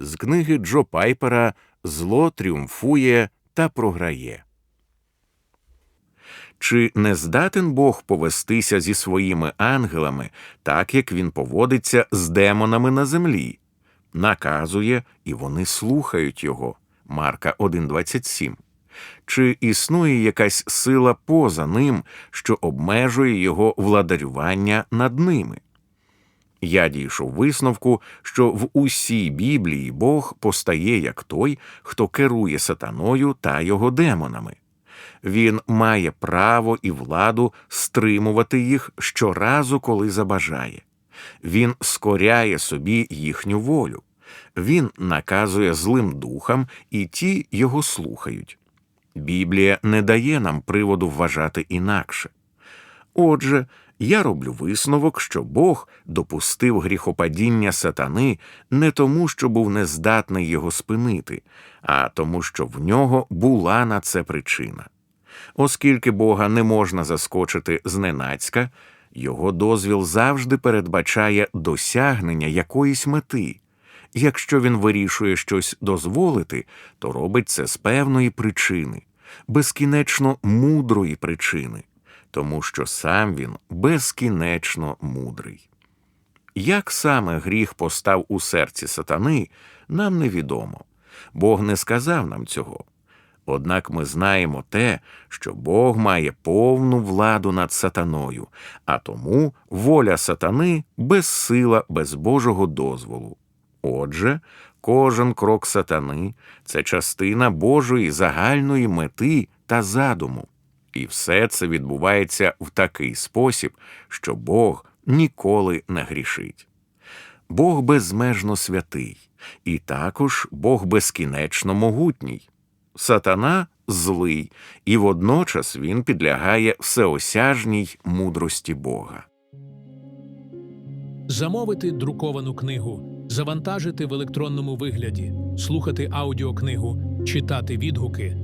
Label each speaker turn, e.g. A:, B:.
A: з книги Джо Пайпера Зло тріумфує та програє. Чи не здатен Бог повестися зі своїми ангелами, так як він поводиться з демонами на землі? Наказує, і вони слухають його. Марка 1.27. Чи існує якась сила поза ним, що обмежує його владарювання над ними? Я дійшов висновку, що в усій Біблії Бог постає як той, хто керує сатаною та його демонами. Він має право і владу стримувати їх щоразу, коли забажає. Він скоряє собі їхню волю. Він наказує злим духам, і ті його слухають. Біблія не дає нам приводу вважати інакше. Отже, я роблю висновок, що Бог допустив гріхопадіння сатани не тому, що був нездатний його спинити, а тому, що в нього була на це причина. Оскільки Бога не можна заскочити зненацька, його дозвіл завжди передбачає досягнення якоїсь мети. Якщо він вирішує щось дозволити, то робить це з певної причини, безкінечно мудрої причини, тому що сам він безкінечно мудрий. Як саме гріх постав у серці сатани, нам невідомо. Бог не сказав нам цього. Однак ми знаємо те, що Бог має повну владу над сатаною, а тому воля сатани безсила без Божого дозволу. Отже, кожен крок сатани це частина Божої загальної мети та задуму, і все це відбувається в такий спосіб, що Бог ніколи не грішить. Бог безмежно святий, і також Бог безкінечно могутній. Сатана злий, і водночас він підлягає всеосяжній мудрості Бога.
B: Замовити друковану книгу, завантажити в електронному вигляді, слухати аудіокнигу, читати відгуки